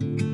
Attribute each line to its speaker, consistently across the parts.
Speaker 1: thank you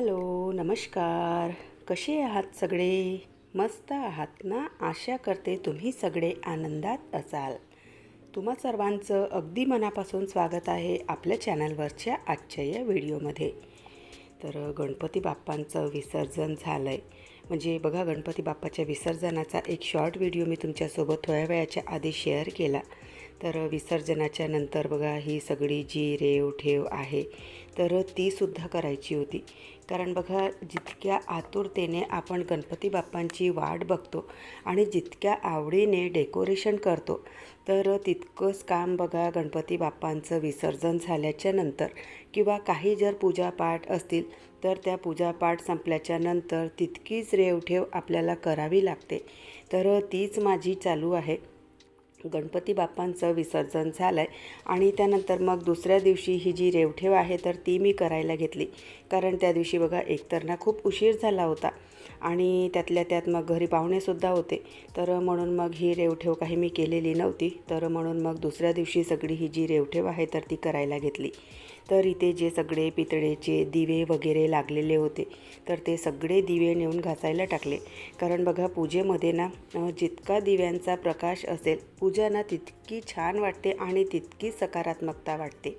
Speaker 1: hello नमस्कार. कसे आहात सगळे? मस्त आहात ना? आशा करते तुम्ही सगळे आनंदात असाल. तुम्हा सर्वांचं अगदी मनापासून स्वागत आहे आपल्या चॅनलवरच्या आजच्या या व्हिडिओमध्ये. तर गणपती बाप्पांचं विसर्जन झालं आहे म्हणजे बघा गणपती बाप्पाच्या विसर्जनाचा एक शॉर्ट व्हिडिओ मी तुमच्यासोबत थोड्या वेळाच्या आधी शेअर केला. तर विसर्जनाच्या नंतर बघा ही सगळी जी रेव ठेव आहे तर तीसुद्धा करायची होती. कारण बघा जितक्या आतुरतेने आपण गणपती बाप्पांची वाट बघतो आणि जितक्या आवडीने डेकोरेशन करतो तर तितकंच काम बघा गणपती बाप्पांचं विसर्जन झाल्याच्यानंतर किंवा काही जर पूजापाठ असतील तर त्या पूजापाठ संपल्याच्या नंतर तितकीच रेवठेव आपल्याला करावी लागते. तर तीच माझी चालू आहे. गणपती बाप्पांचं विसर्जन झालं आहे आणि त्यानंतर मग दुसऱ्या दिवशी ही जी रेवठेव आहे तर ती मी करायला घेतली. कारण त्या दिवशी बघा एकतर ना खूप उशीर झाला होता. आणि त्यातल्या त्यात मग घरी पाहुणेसुद्धा होते. तर म्हणून मग ही रेवठेव काही मी केलेली नव्हती. तर म्हणून मग दुसऱ्या दिवशी सगळी ही जी रेवठेव आहे तर ती करायला घेतली. तर इथे जे सगळे पितळेचे दिवे वगैरे लागलेले होते तर ते सगळे दिवे नेऊन घासायला टाकले. कारण बघा पूजेमध्ये ना जितका दिव्यांचा प्रकाश असेल पूजा ना तितकी छान वाटते आणि तितकी सकारात्मकता वाटते.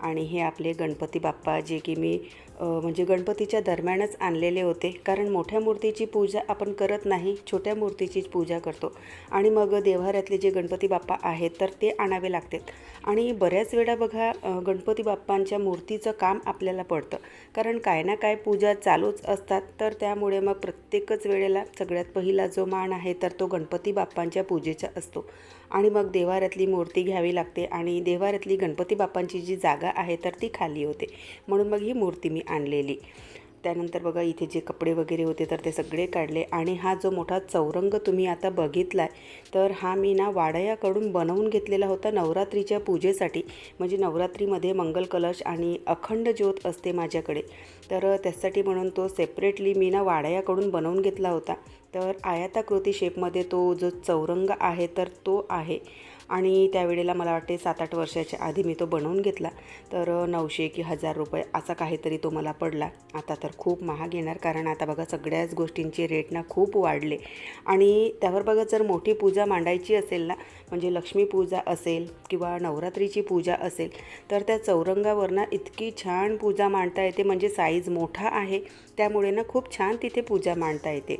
Speaker 1: आणि हे आपले गणपती बाप्पा जे की मी म्हणजे गणपतीच्या दरम्यानच आणलेले होते. कारण मोठ्या मूर्तीची पूजा आपण करत नाही छोट्या मूर्तीचीच पूजा करतो. आणि मग देव्हाऱ्यातले जे गणपती बाप्पा आहेत तर ते आणावे लागतात. आणि बऱ्याच वेळा बघा गणपती बाप्पांचे बाप्पांच्या मूर्तीचं काम आपल्याला पडतं. कारण काय ना काय पूजा चालूच असतात. तर त्यामुळे मग प्रत्येकच वेळेला सगळ्यात पहिला जो मान आहे तर तो गणपती बाप्पांच्या पूजेचा असतो. आणि मग देवाऱ्यातली मूर्ती घ्यावी लागते आणि देवाऱ्यातली गणपती बाप्पांची जी जागा आहे तर ती खाली होते. म्हणून मग ही मूर्ती मी आणलेली. त्यानंतर बघा इथे जे कपडे वगैरे होते तर ते सगळे काढले. आणि हा जो मोठा चौरंग तुम्ही आता बघितला आहे तर हा मी ना वाडयाकडून बनवून घेतलेला होता नवरात्रीच्या पूजेसाठी. म्हणजे नवरात्रीमध्ये मंगल कलश आणि अखंड ज्योत असते माझ्याकडे. तर त्यासाठी म्हणून तो सेपरेटली मी ना वाडयाकडून बनवून घेतला होता. तर आयताकृती शेपमध्ये तो जो चौरंग आहे तर तो आहे. आणि त्यावेळेला मला वाटते सात आठ वर्षाच्या आधी मी तो बनवून घेतला. तर नऊशे की हजार रुपये असा काहीतरी तो मला पडला. आता तर खूप महाग येणार कारण आता बघा सगळ्याच गोष्टींचे रेट ना खूप वाढले. आणि त्यावर बघा जर मोठी पूजा मांडायची असेल ना म्हणजे लक्ष्मी पूजा असेल किंवा नवरात्रीची पूजा असेल तर त्या चौरंगावर ना इतकी छान पूजा मांडता येते. म्हणजे साईज मोठा आहे. त्यामुळे ना खूप छान तिथे पूजा मांडता येते.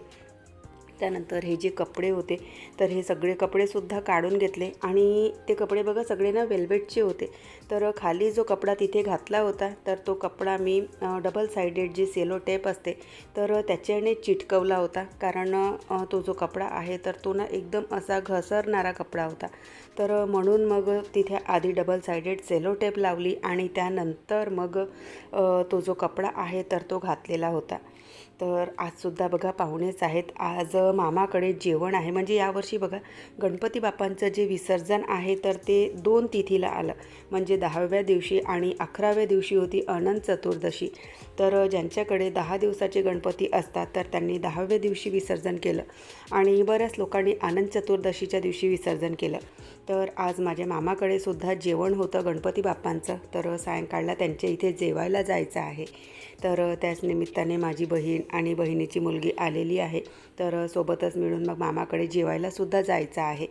Speaker 1: त्यानंतर हे जे कपडे होते तर हे सगळे कपडेसुद्धा काढून घेतले. आणि ते कपडे बघा सगळे ना वेल्वेटचे होते. तर खाली जो कपडा तिथे घातला होता तर तो कपडा मी डबल सायडेड जी सेलो टेप असते तर त्याच्याने चिटकवला होता. कारण तो जो कपडा आहे तर तो ना एकदम असा घसरणारा कपडा होता. तर म्हणून मग तिथे आधी डबल सायडेड सेलो टेप लावली आणि त्यानंतर मग तो जो कपडा आहे तर तो घातलेला होता. तर आजसुद्धा बघा पाहुणेच आहेत. आज मामाकडे जेवण आहे. म्हणजे यावर्षी बघा गणपती बाप्पांचं जे विसर्जन आहे तर ते दोन तिथीला आलं. म्हणजे दहाव्या दिवशी आणि अकराव्या दिवशी होती अनंत चतुर्दशी. तर ज्यांच्याकडे दहा दिवसाचे गणपती असतात तर त्यांनी दहाव्या दिवशी विसर्जन केलं आणि बऱ्याच लोकांनी आनंद चतुर्दशीच्या दिवशी विसर्जन केलं. तर आज माझ्या मामाकडे सुद्धा जेवण होतं गणपती बाप्पांचं. तर सायंकाळला त्यांच्या इथे जेवायला जायचं आहे. तर त्याच निमित्ताने माझी बहीण आणि बहिणीची मुलगी आलेली आहे. तर सोबतच मिळून मग मामाकडे जेवायलासुद्धा जायचं आहे.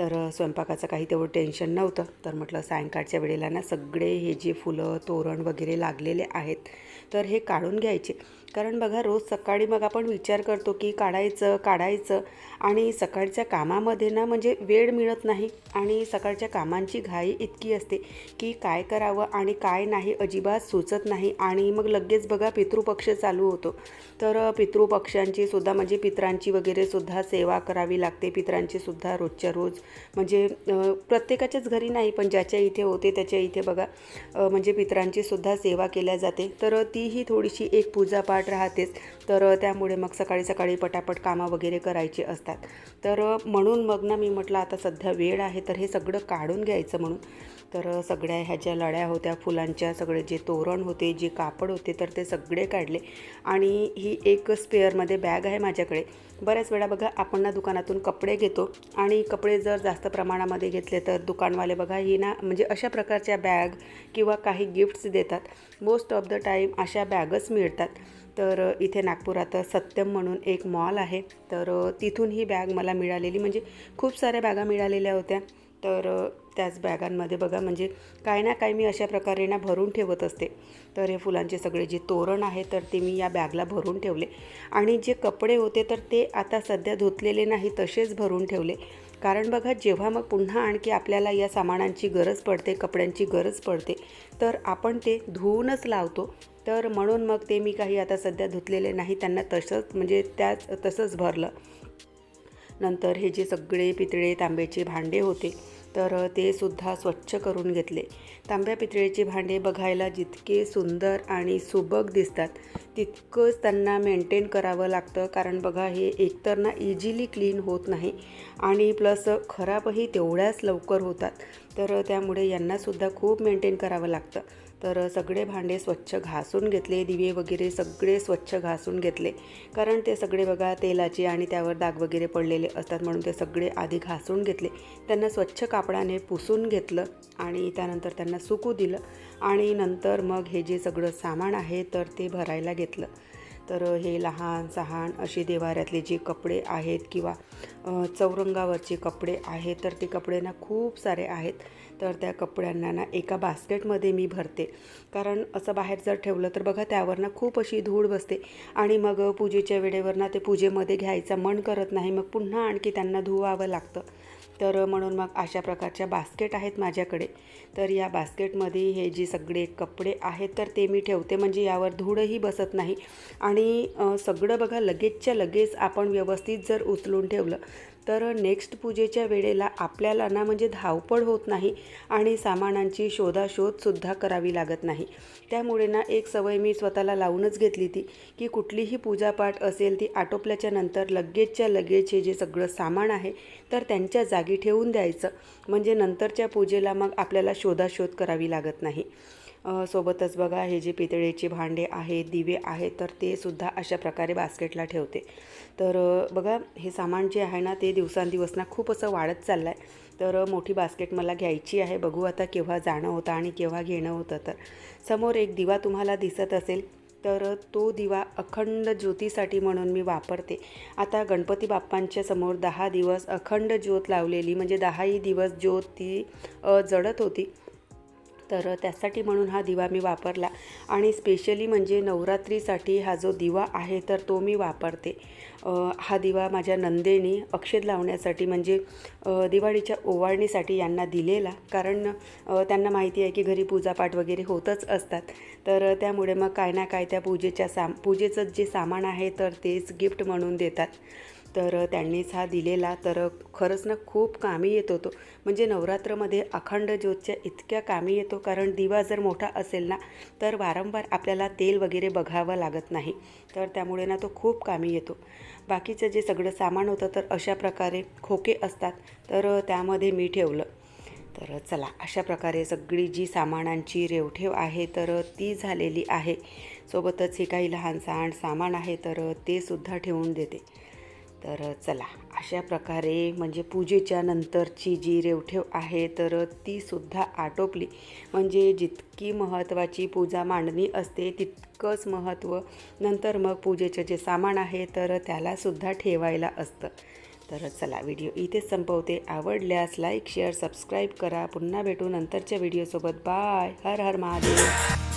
Speaker 1: तर स्वयंपाकाचं काही तेवढं टेन्शन नव्हतं. तर म्हटलं सायंकाळच्या वेळेला ना सगळे हे जे फुलं तोरण वगैरे लागलेले आहेत तर हे काढून घ्यायचे. कारण बघा रोज सकाळी मग आपण विचार करतो की काढायचं काढायचं आणि सकाळच्या कामामध्ये ना म्हणजे वेळ मिळत नाही आणि सकाळच्या कामांची घाई इतकी असते की काय करावं आणि काय नाही अजिबात सुचत नाही आणि मग लगेच बघा पितृपक्ष चालू होतो. तर पितृपक्षांची सुद्धा म्हणजे पित्रांची वगैरे सुद्धा सेवा करावी लागते. पित्रांची सुद्धा रोजच्या रोज म्हणजे प्रत्येकाच्याच घरी नाही पण ज्याच्या इथे होते त्याच्या इथे बघा म्हणजे मित्रांचीसुद्धा सेवा केल्या जाते. तर तीही थोडीशी एक पूजापाठ राहतेच. तर त्यामुळे मग सकाळी सकाळी पटापट कामं वगैरे करायची असतात. तर म्हणून मग ना मी म्हटलं आता सध्या वेळ आहे तर हे सगळं काढून घ्यायचं म्हणून. तर सगळ्या ह्या ज्या लड्या होत्या फुलांच्या सगळे जे तोरण होते जे कापड होते तर ते सगळे काढले. आणि ही एक स्पेअरमध्ये बॅग आहे माझ्याकडे. बऱ्याच वेळा बघा आपण ना दुकानातून कपडे घेतो आणि कपडे जर जास्त प्रमाणामध्ये घेतले तर दुकानवाले बघा ही ना म्हणजे अशा प्रकारच्या बॅग किंवा काही गिफ्ट्स देतात. मोस्ट ऑफ द टाईम अशा बॅगच मिळतात. तर इथे नागपुरात सत्यम म्हणून एक मॉल आहे. तर तिथून ही बॅग मला मिळालेली म्हणजे खूप साऱ्या बॅगा मिळालेल्या होत्या. तर त्याच बॅगांमध्ये बघा म्हणजे काय ना काय मी अशा प्रकारे ना भरून ठेवत असते. तर हे फुलांचे सगळे जे तोरण आहे तर ते मी या बॅगला भरून ठेवले. आणि जे कपडे होते तर ते आता सध्या धुतलेले नाही तसेच भरून ठेवले. कारण बघा जेव्हा मग पुन्हा आणखी आपल्याला या सामानांची गरज पडते कपड्यांची गरज पडते तर आपण ते धुवूनच लावतो. तर म्हणून मग ते मी काही आता सध्या धुतलेले नाही त्यांना तसंच म्हणजे त्याच तसंच भरलं. नंतर हे जे सगळे पितळे तांब्याचे भांडे होते तर ते सुद्धा स्वच्छ करून घेतले. तांब्या पितळेचे भांडे बघायला जितके सुंदर आणि सुबक दिसतात तितकंच त्यांना मेंटेन करावं लागतं. कारण बघा हे एकतर ना इझिली क्लीन होत नाही आणि प्लस खराबही तेवढ्याच लवकर होतात. तर त्यामुळे यांनासुद्धा खूप मेंटेन करावं लागतं. तर सगळे भांडे स्वच्छ घासून घेतले दिवे वगैरे सगळे स्वच्छ घासून घेतले. कारण ते सगळे बघा तेलाचे आणि त्यावर दाग वगैरे पडलेले असतात म्हणून ते सगळे आधी घासून घेतले. त्यांना स्वच्छ कापडाने पुसून घेतलं आणि त्यानंतर त्यांना सुकू दिलं. आणि नंतर मग हे जे सगळं सामान आहे तर ते भरायला घेतलं. तर हे लहान सहान अशी देवाऱ्यातले जे कपडे आहेत किंवा चौरंगावरचे कपडे आहेत तर ते कपडे ना खूप सारे आहेत. तर त्या कपड्यांना ना एका बास्केटमध्ये मी भरते. कारण असं बाहेर जर ठेवलं तर बघा त्यावर ना खूप अशी धूळ बसते. आणि मग पूजेच्या वेळेवर ना ते पूजेमध्ये घ्यायचा मन करत नाही. मग पुन्हा आणखी त्यांना धुवावं लागतं. तर म्हणून मग अशा प्रकारच्या बास्केट आहेत माझ्याकडे. तर या बास्केटमध्ये हे जे सगळे कपडे आहेत तर ते मी ठेवते. म्हणजे यावर धूळही बसत नाही. आणि सगळं बघा लगेचच्या लगेच आपण व्यवस्थित जर उचलून ठेवलं तर नेक्स्ट पूजेच्या वेळेला आपल्याला ना म्हणजे धावपळ होत नाही आणि सामानांची शोधाशोधसुद्धा करावी लागत नाही. त्यामुळे ना एक सवय मी स्वतःला लावूनच घेतली ती की कुठलीही पूजापाठ असेल ती आटोपल्याच्या नंतर लगेचच्या लगेच हे जे सगळं सामान आहे तर त्यांच्या जागी ठेवून द्यायचं. म्हणजे नंतरच्या पूजेला मग आपल्याला शोधाशोध करावी लागत नाही. सोबतच बघा हे जे पितळेचे भांडे आहेत दिवे आहेत तर ते सुद्धा अशा प्रकारे बास्केटला ठेवते. तर बघा हे सामान जे आहे ना ते दिवसांदिवस ना खूप असं वाढत चाललं आहे तर मोठी बास्केट मला घ्यायची आहे. बघू आता केव्हा जाणं होतं आणि केव्हा घेणं होतं तर. समोर एक दिवा तुम्हाला दिसत असेल तर तो दिवा अखंड ज्योतीसाठी म्हणून मी वापरते. आता गणपती बाप्पांच्या समोर दहा दिवस अखंड ज्योत लावलेली म्हणजे दहाही दिवस ज्योत ती जडत होती. तर त्यासाठी म्हणून हा दिवा मी वापरला. आणि स्पेशली म्हणजे नवरात्रीसाठी हा जो दिवा आहे तर तो मी वापरते. हा दिवा माझ्या नंदेनी अक्षद लावण्यासाठी म्हणजे दिवाळीच्या ओवाळणीसाठी यांना दिलेला. कारण त्यांना माहिती आहे की घरी पूजापाठ वगैरे होतच असतात. तर त्यामुळे मग काय ना काय त्या पूजेच्या साम पूजेचं जे सामान आहे तर तेच गिफ्ट म्हणून देतात. तर त्यांनीच हा दिलेला. तर खरंच ना खूप कामी येत होतो. म्हणजे नवरात्रमध्ये अखंड ज्योतच्या इतक्या कामी येतो. कारण दिवा जर मोठा असेल ना तर वारंवार आपल्याला तेल वगैरे बघावं लागत नाही. तर त्यामुळे ना तो खूप कामी येतो. बाकीचं जे सगळं सामान होतं तर अशा प्रकारे खोके असतात. तर त्यामध्ये मी ठेवलं. तर चला अशा प्रकारे सगळी जी सामानांची रेवठेव आहे तर ती झालेली आहे. सोबतच हे काही लहान सहान सामान आहे तर ते सुद्धा ठेवून देते. तर चला अशा प्रकारे म्हणजे पूजेच्या नंतरची जी रेवठेव आहे तर तीसुद्धा आटोपली. म्हणजे जितकी महत्त्वाची पूजा मांडणी असते तितकंच महत्त्व. नंतर मग पूजेचं जे सामान आहे तर त्यालासुद्धा ठेवायला असतं. तर चला व्हिडिओ इथेच संपवते. आवडल्यास लाईक शेअर सबस्क्राईब करा. पुन्हा भेटू नंतरच्या व्हिडिओसोबत. बाय. हर हर महादेव.